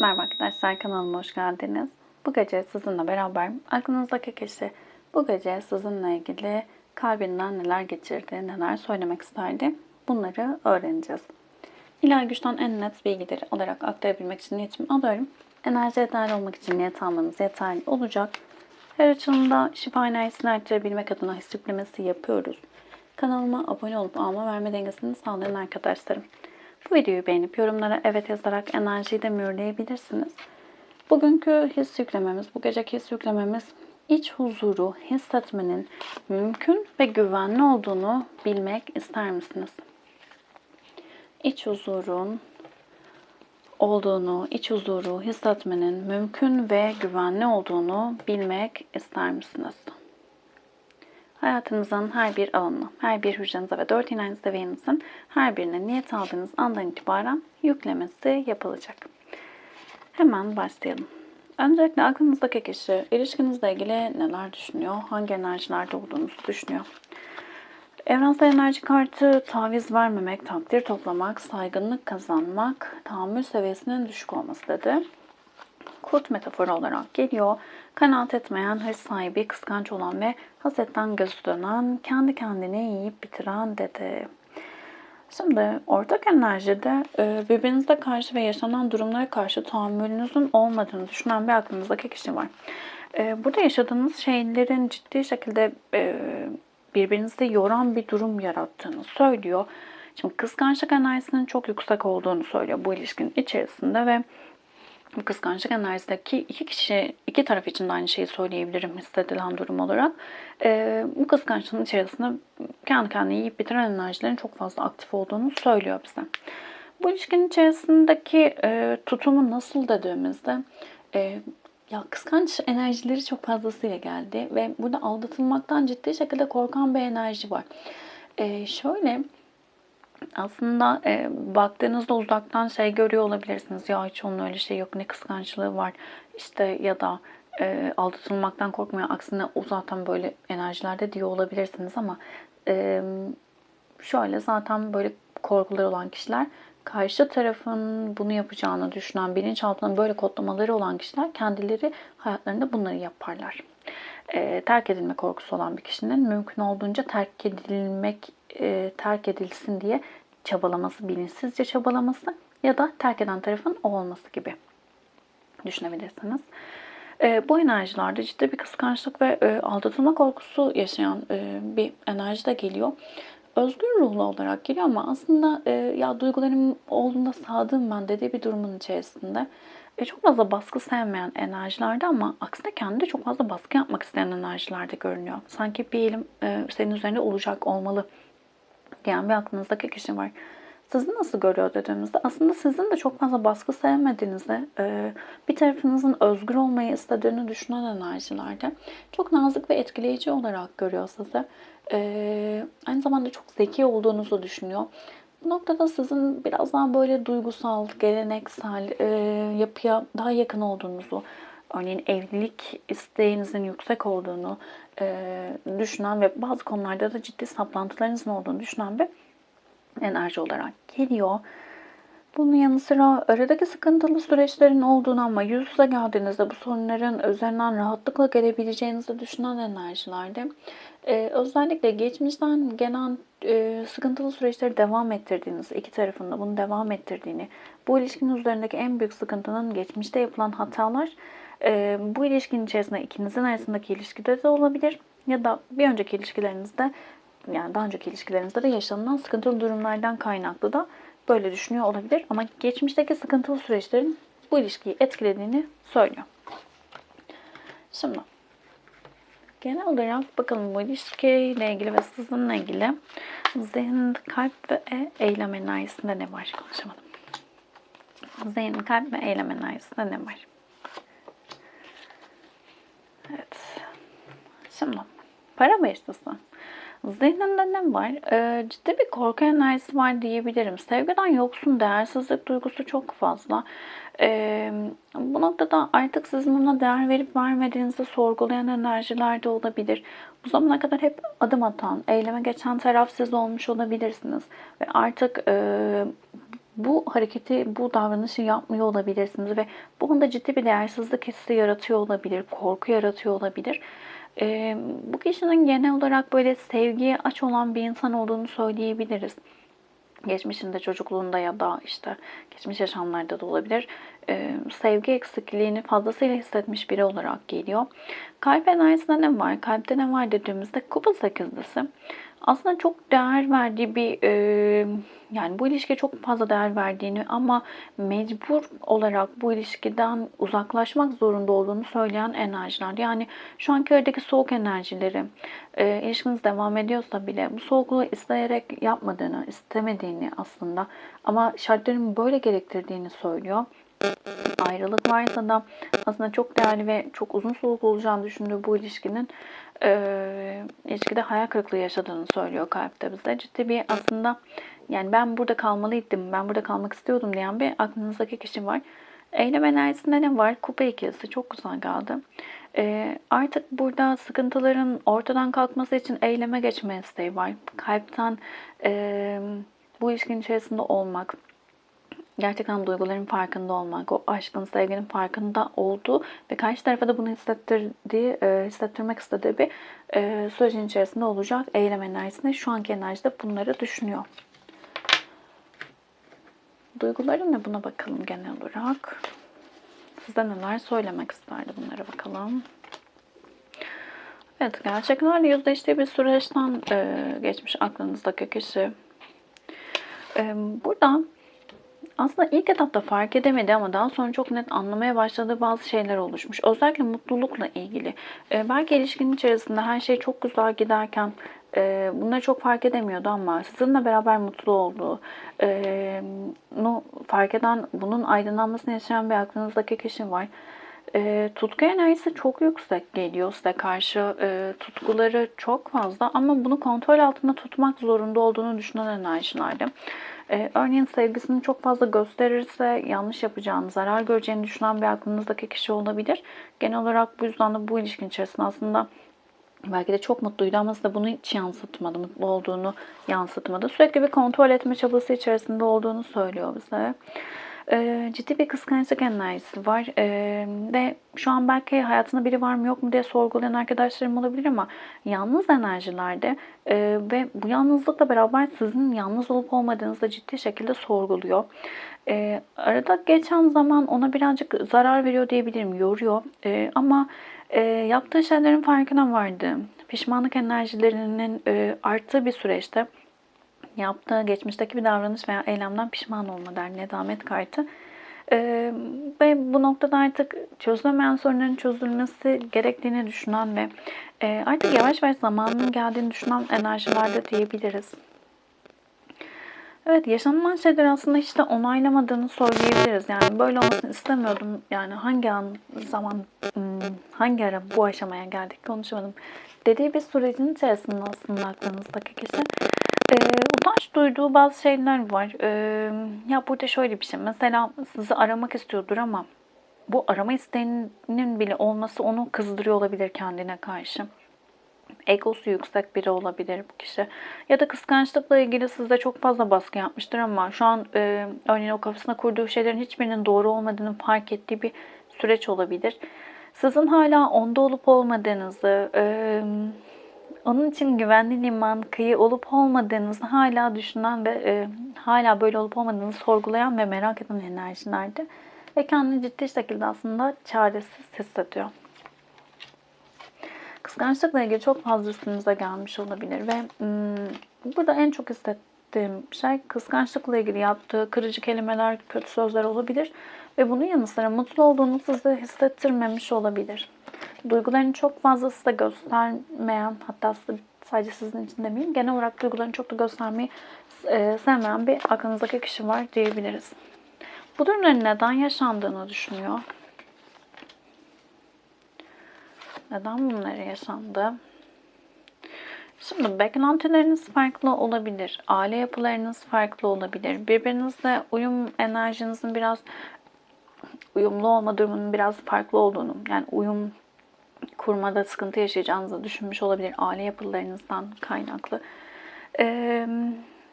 Merhaba arkadaşlar kanalıma hoş geldiniz. Bu gece sizinle beraber aklınızdaki kişi bu gece sizinle ilgili kalbinden neler geçirdi, neler söylemek isterdi bunları öğreneceğiz. İlahi güçten en net bilgileri alarak aktarabilmek için niyetimi alıyorum. Enerjiye dahil olmak için niyet almanız yeterli olacak. Her açılımda şifa enerjisini arttırabilmek adına his yüklemesi yapıyoruz. Kanalıma abone olup alma verme dengesini sağlayan arkadaşlarım. Bu videoyu beğenip yorumlara evet yazarak enerjiyi de mühürleyebilirsiniz. Bugünkü his yüklememiz, bu geceki his yüklememiz iç huzuru hissetmenin mümkün ve güvenli olduğunu bilmek ister misiniz? İç huzurun olduğunu, iç huzuru hissetmenin mümkün ve güvenli olduğunu bilmek ister misiniz? Hayatınızın her bir alanına, her bir hücrenize ve dört inançta ve yanınızın her birine niyet aldığınız andan itibaren yüklemesi yapılacak. Hemen başlayalım. Öncelikle aklınızdaki kişi ilişkinizle ilgili neler düşünüyor, hangi enerjilerde olduğunuzu düşünüyor. Evrensel enerji kartı taviz vermemek, takdir toplamak, saygınlık kazanmak, tahammül seviyesinin düşük olması dedi. Kurt metaforu olarak geliyor. Kanaat etmeyen, hırs sahibi, kıskanç olan ve hasetten gözü dönen, kendi kendini yiyip bitiren dedi. Şimdi ortak enerjide e, birbirinize karşı ve yaşanan durumlara karşı tahammülünüzün olmadığını düşünen bir aklınızdaki kişi var. E, burada yaşadığınız şeylerin ciddi şekilde e, birbirinizi yoran bir durum yarattığını söylüyor. Şimdi kıskançlık enerjisinin çok yüksek olduğunu söylüyor bu ilişkinin içerisinde ve bu kıskançlık enerjisindeki iki kişi, iki taraf için de aynı şeyi söyleyebilirim hissedilen durum olarak. Ee, bu kıskançlığın içerisinde kendi kendine yiyip bitiren enerjilerin çok fazla aktif olduğunu söylüyor bize. Bu ilişkinin içerisindeki e, tutumu nasıl dediğimizde e, ya kıskanç enerjileri çok fazlasıyla geldi ve burada aldatılmaktan ciddi şekilde korkan bir enerji var. E, şöyle aslında e, baktığınızda uzaktan şey görüyor olabilirsiniz. Ya hiç onun öyle şey yok ne kıskançlığı var işte ya da e, aldatılmaktan korkmuyor. Aksine o zaten böyle enerjilerde diyor olabilirsiniz ama e, şöyle zaten böyle korkuları olan kişiler karşı tarafın bunu yapacağını düşünen, bilinçaltında böyle kodlamaları olan kişiler kendileri hayatlarında bunları yaparlar. E, terk edilme korkusu olan bir kişinin mümkün olduğunca terk edilmek, e, terk edilsin diye çabalaması, bilinçsizce çabalaması ya da terk eden tarafın o olması gibi düşünebilirsiniz. E, bu enerjilerde ciddi bir kıskançlık ve e, aldatılma korkusu yaşayan e, bir enerji de geliyor özgür ruhlu olarak geliyor ama aslında e, ya duygularım olduğunda sadığım ben dediği bir durumun içerisinde e, çok fazla baskı sevmeyen enerjilerde ama aksine kendi çok fazla baskı yapmak isteyen enerjilerde görünüyor. Sanki bir elim e, senin üzerinde olacak olmalı diyen bir aklınızdaki kişi var. Sizi nasıl görüyor dediğimizde aslında sizin de çok fazla baskı sevmediğinizi, bir tarafınızın özgür olmayı istediğini düşünen enerjilerde çok nazik ve etkileyici olarak görüyor sizi. Aynı zamanda çok zeki olduğunuzu düşünüyor. Bu noktada sizin biraz daha böyle duygusal, geleneksel yapıya daha yakın olduğunuzu, örneğin evlilik isteğinizin yüksek olduğunu düşünen ve bazı konularda da ciddi saplantılarınızın olduğunu düşünen bir enerji olarak geliyor. Bunun yanı sıra aradaki sıkıntılı süreçlerin olduğunu ama yüz yüze geldiğinizde bu sorunların üzerinden rahatlıkla gelebileceğinizi düşünen enerjilerde ee, özellikle geçmişten gelen e, sıkıntılı süreçleri devam ettirdiğiniz, iki tarafında bunu devam ettirdiğini, bu ilişkinin üzerindeki en büyük sıkıntının geçmişte yapılan hatalar e, bu ilişkinin içerisinde ikinizin arasındaki ilişkide de olabilir ya da bir önceki ilişkilerinizde yani daha önceki ilişkilerinizde de yaşanılan sıkıntılı durumlardan kaynaklı da böyle düşünüyor olabilir. Ama geçmişteki sıkıntılı süreçlerin bu ilişkiyi etkilediğini söylüyor. Şimdi genel olarak bakalım bu ilişkiyle ilgili ve sizinle ilgili zihin, kalp ve eylem enerjisinde ne var? Konuşamadım. Zihin, kalp ve eylem enerjisinde ne var? Evet. Şimdi para beşlisi. Zihninde ne var? Ee, ciddi bir korku enerjisi var diyebilirim. Sevgiden yoksun, değersizlik duygusu çok fazla. Ee, bu noktada artık sizin ona değer verip vermediğinizi sorgulayan enerjiler de olabilir. Bu zamana kadar hep adım atan, eyleme geçen taraf siz olmuş olabilirsiniz. Ve artık e, bu hareketi, bu davranışı yapmıyor olabilirsiniz ve bu anda ciddi bir değersizlik hissi yaratıyor olabilir, korku yaratıyor olabilir. Ee, bu kişinin genel olarak böyle sevgiye aç olan bir insan olduğunu söyleyebiliriz geçmişinde çocukluğunda ya da işte geçmiş yaşamlarda da olabilir. Ee, sevgi eksikliğini fazlasıyla hissetmiş biri olarak geliyor. Kalp enerjisinde ne var? Kalpte ne var dediğimizde kupa sekizlisi. Aslında çok değer verdiği bir e, yani bu ilişkiye çok fazla değer verdiğini ama mecbur olarak bu ilişkiden uzaklaşmak zorunda olduğunu söyleyen enerjiler. Yani şu anki aradaki soğuk enerjileri e, ilişkiniz devam ediyorsa bile bu soğukluğu isteyerek yapmadığını, istemediğini aslında ama şartların böyle gerektirdiğini söylüyor ayrılık varsa da aslında çok değerli ve çok uzun soluk olacağını düşündüğü bu ilişkinin e, ilişkide hayal kırıklığı yaşadığını söylüyor kalpte bize. Ciddi bir aslında yani ben burada kalmalıydım, ben burada kalmak istiyordum diyen bir aklınızdaki kişi var. Eylem enerjisinde ne var? Kupa ikilisi çok güzel geldi. E, artık burada sıkıntıların ortadan kalkması için eyleme geçme isteği var. Kalpten e, bu ilişkinin içerisinde olmak, gerçekten duyguların farkında olmak, o aşkın, sevginin farkında olduğu ve karşı tarafa da bunu hissettirdiği, e, hissettirmek istediği bir e, sürecin içerisinde olacak eylem enerjisinde şu anki enerjide bunları düşünüyor. Duyguları ne buna bakalım genel olarak. Size neler söylemek isterdi bunlara bakalım. Evet gerçeklerle yüzleştiği bir süreçten e, geçmiş aklınızdaki kişi. E, burada aslında ilk etapta fark edemedi ama daha sonra çok net anlamaya başladığı bazı şeyler oluşmuş. Özellikle mutlulukla ilgili. E, belki ilişkinin içerisinde her şey çok güzel giderken e, bunları çok fark edemiyordu ama sizinle beraber mutlu olduğu, e, fark eden, bunun aydınlanmasını yaşayan bir aklınızdaki kişi var. E, tutku enerjisi çok yüksek geliyor size karşı. E, tutkuları çok fazla ama bunu kontrol altında tutmak zorunda olduğunu düşünen enerjilerde. Ee, örneğin sevgisini çok fazla gösterirse yanlış yapacağını, zarar göreceğini düşünen bir aklınızdaki kişi olabilir. Genel olarak bu yüzden de bu ilişkin içerisinde aslında belki de çok mutluydu ama size bunu hiç yansıtmadı, mutlu olduğunu yansıtmadı. Sürekli bir kontrol etme çabası içerisinde olduğunu söylüyor bize e, ciddi bir kıskançlık enerjisi var. E, ve şu an belki hayatında biri var mı yok mu diye sorgulayan arkadaşlarım olabilir ama yalnız enerjilerde e, ve bu yalnızlıkla beraber sizin yalnız olup olmadığınızı da ciddi şekilde sorguluyor. E, arada geçen zaman ona birazcık zarar veriyor diyebilirim, yoruyor. E, ama e, yaptığı şeylerin farkına vardı. Pişmanlık enerjilerinin e, arttığı bir süreçte yaptığı geçmişteki bir davranış veya eylemden pişman olma der nedamet kartı. Ee, ve bu noktada artık çözülemeyen sorunların çözülmesi gerektiğini düşünen ve e, artık yavaş yavaş zamanının geldiğini düşünen enerjilerde diyebiliriz. Evet yaşanılan şeyler aslında hiç de onaylamadığını söyleyebiliriz. Yani böyle olmasını istemiyordum. Yani hangi an zaman hmm, hangi ara bu aşamaya geldik konuşamadım. Dediği bir sürecin içerisinde aslında aklınızdaki kişi duyduğu bazı şeyler var. E, ya burada şöyle bir şey. Mesela sizi aramak istiyordur ama bu arama isteğinin bile olması onu kızdırıyor olabilir kendine karşı. Egosu yüksek biri olabilir bu kişi. Ya da kıskançlıkla ilgili sizde çok fazla baskı yapmıştır ama şu an e, örneğin o kafasına kurduğu şeylerin hiçbirinin doğru olmadığını fark ettiği bir süreç olabilir. Sizin hala onda olup olmadığınızı, e, onun için güvenli liman, kıyı olup olmadığınızı hala düşünen ve e, hala böyle olup olmadığınızı sorgulayan ve merak eden enerjilerde ve kendini ciddi şekilde aslında çaresiz hissediyor. Kıskançlıkla ilgili çok fazla üstünüze gelmiş olabilir ve hmm, burada en çok hissettiğim şey kıskançlıkla ilgili yaptığı kırıcı kelimeler, kötü sözler olabilir ve bunun yanı sıra mutlu olduğunu size hissettirmemiş olabilir duygularını çok fazla size göstermeyen hatta sadece sizin için demeyeyim genel olarak duygularını çok da göstermeyi e, sevmeyen bir aklınızdaki kişi var diyebiliriz. Bu durumların neden yaşandığını düşünüyor. Neden bunları yaşandı? Şimdi beklentileriniz farklı olabilir. Aile yapılarınız farklı olabilir. Birbirinizle uyum enerjinizin biraz uyumlu olma durumunun biraz farklı olduğunu, yani uyum kurmada sıkıntı yaşayacağınızı düşünmüş olabilir aile yapılarınızdan kaynaklı. Ee,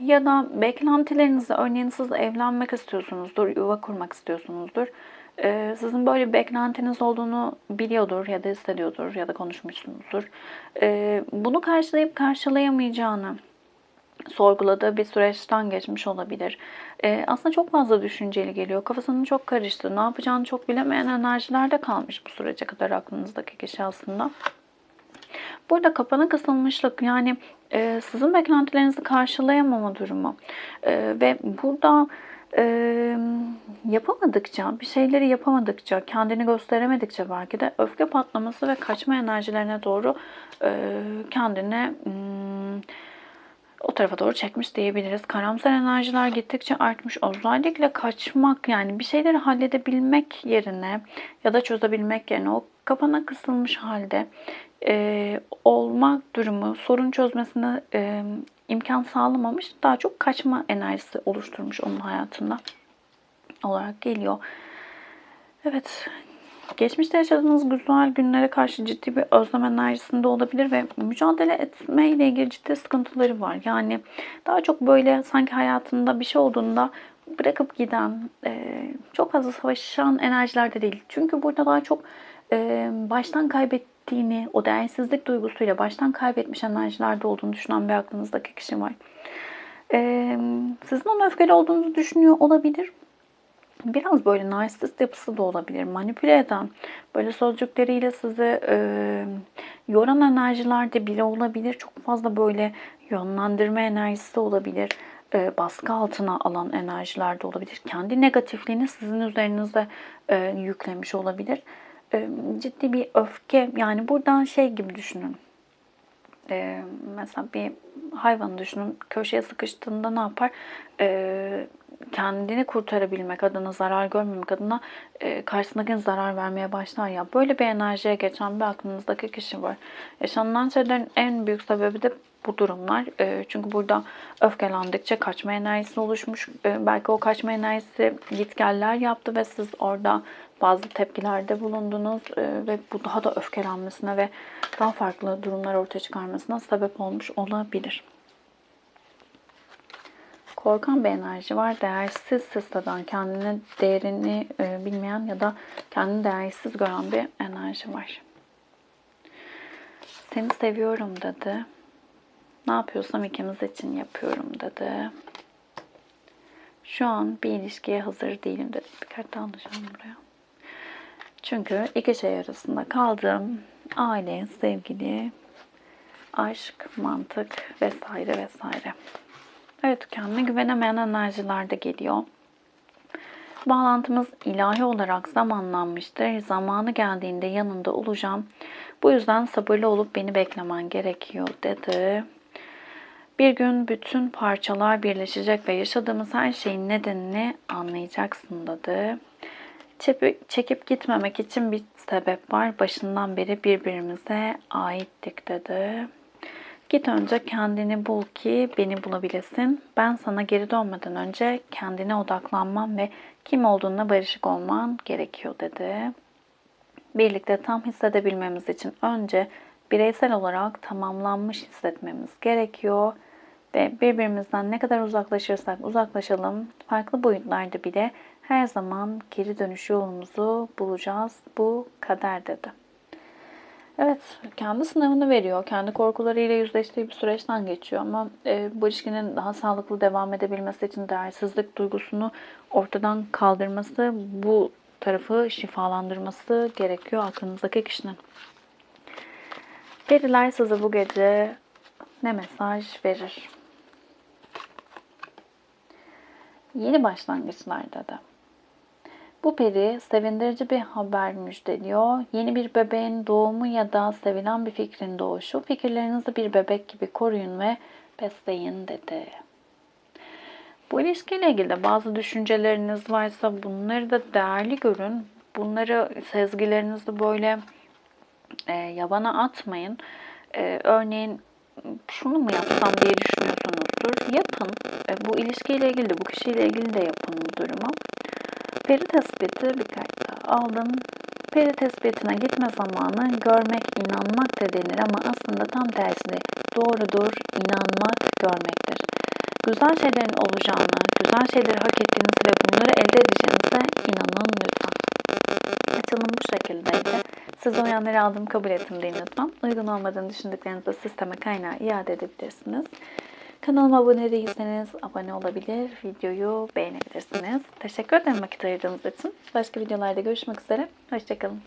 Ya da beklentilerinizi, örneğin siz evlenmek istiyorsunuzdur, yuva kurmak istiyorsunuzdur. Ee, sizin böyle bir beklentiniz olduğunu biliyordur ya da hissediyordur ya da konuşmuşsunuzdur. Ee, bunu karşılayıp karşılayamayacağını sorguladığı bir süreçten geçmiş olabilir. Ee, aslında çok fazla düşünceli geliyor. Kafasının çok karıştı. Ne yapacağını çok bilemeyen enerjilerde kalmış bu sürece kadar aklınızdaki kişi aslında. Burada kapana kısılmışlık yani e, sizin beklentilerinizi karşılayamama durumu e, ve burada e, yapamadıkça, bir şeyleri yapamadıkça, kendini gösteremedikçe belki de öfke patlaması ve kaçma enerjilerine doğru e, kendini hmm, o tarafa doğru çekmiş diyebiliriz. Karamsar enerjiler gittikçe artmış. Özellikle kaçmak yani bir şeyleri halledebilmek yerine ya da çözebilmek yerine o kapana kısılmış halde e, olmak durumu sorun çözmesine e, imkan sağlamamış. Daha çok kaçma enerjisi oluşturmuş onun hayatında olarak geliyor. Evet, geçmişte yaşadığınız güzel günlere karşı ciddi bir özlem enerjisinde olabilir ve mücadele etme ile ilgili ciddi sıkıntıları var. Yani daha çok böyle sanki hayatında bir şey olduğunda bırakıp giden, e, çok fazla savaşan enerjilerde değil. Çünkü burada daha çok e, baştan kaybettiğini, o değersizlik duygusuyla baştan kaybetmiş enerjilerde olduğunu düşünen bir aklınızdaki kişi var. E, sizin onun öfkeli olduğunuzu düşünüyor olabilir. Biraz böyle narsist yapısı da olabilir. Manipüle eden, böyle sözcükleriyle sizi e, yoran enerjilerde biri olabilir. Çok fazla böyle yönlendirme enerjisi de olabilir. E, baskı altına alan enerjilerde olabilir. Kendi negatifliğini sizin üzerinize e, yüklemiş olabilir e, ciddi bir öfke yani buradan şey gibi düşünün. E, mesela bir hayvanı düşünün köşeye sıkıştığında ne yapar? E, kendini kurtarabilmek adına, zarar görmemek adına e, karşısındakine zarar vermeye başlar ya. Böyle bir enerjiye geçen bir aklınızdaki kişi var. Yaşanılan şeylerin en büyük sebebi de bu durumlar. E, çünkü burada öfkelendikçe kaçma enerjisi oluşmuş. E, belki o kaçma enerjisi gitgeller yaptı ve siz orada bazı tepkilerde bulundunuz e, ve bu daha da öfkelenmesine ve daha farklı durumlar ortaya çıkarmasına sebep olmuş olabilir. Korkan bir enerji var. Değersiz hisseden, kendini değerini e, bilmeyen ya da kendini değersiz gören bir enerji var. Seni seviyorum dedi. Ne yapıyorsam ikimiz için yapıyorum dedi. Şu an bir ilişkiye hazır değilim dedi. Bir kart daha alacağım buraya. Çünkü iki şey arasında kaldım. Aile, sevgili, aşk, mantık vesaire vesaire. Evet kendine güvenemeyen enerjiler de geliyor. Bağlantımız ilahi olarak zamanlanmıştır. Zamanı geldiğinde yanında olacağım. Bu yüzden sabırlı olup beni beklemen gerekiyor dedi. Bir gün bütün parçalar birleşecek ve yaşadığımız her şeyin nedenini anlayacaksın dedi. Çekip gitmemek için bir sebep var. Başından beri birbirimize aittik dedi. Git önce kendini bul ki beni bulabilesin. Ben sana geri dönmeden önce kendine odaklanman ve kim olduğuna barışık olman gerekiyor dedi. Birlikte tam hissedebilmemiz için önce bireysel olarak tamamlanmış hissetmemiz gerekiyor ve birbirimizden ne kadar uzaklaşırsak uzaklaşalım farklı boyutlarda bile her zaman geri dönüş yolumuzu bulacağız. Bu kader dedi. Evet, kendi sınavını veriyor. Kendi korkularıyla yüzleştiği bir süreçten geçiyor ama e, bu ilişkinin daha sağlıklı devam edebilmesi için değersizlik duygusunu ortadan kaldırması, bu tarafı şifalandırması gerekiyor aklınızdaki kişinin. Periler size bu gece ne mesaj verir? Yeni başlangıçlarda da. Bu peri sevindirici bir haber müjdeliyor. Yeni bir bebeğin doğumu ya da sevilen bir fikrin doğuşu. Fikirlerinizi bir bebek gibi koruyun ve besleyin dedi. Bu ilişkiyle ilgili bazı düşünceleriniz varsa bunları da değerli görün. Bunları sezgilerinizi böyle e, yabana atmayın. E, örneğin şunu mu yapsam diye düşünüyorsunuzdur. Yapın. E, bu ilişkiyle ilgili de bu kişiyle ilgili de yapın bu durumu. Peri tespiti bir kart aldım. Peri tespitine gitme zamanı görmek, inanmak da denir ama aslında tam tersi doğrudur, inanmak, görmektir. güzel şeylerin olacağını, güzel şeyleri hak ettiğinizi ve bunları elde edeceğinize inanın lütfen. Açılım bu şekildeydi. Siz o yanları aldım kabul ettim deyin lütfen. Uygun olmadığını düşündüklerinizi sisteme kaynağı iade edebilirsiniz. Kanalıma abone değilseniz abone olabilir, videoyu beğenebilirsiniz. Teşekkür ederim vakit ayırdığınız için. Başka videolarda görüşmek üzere. Hoşçakalın.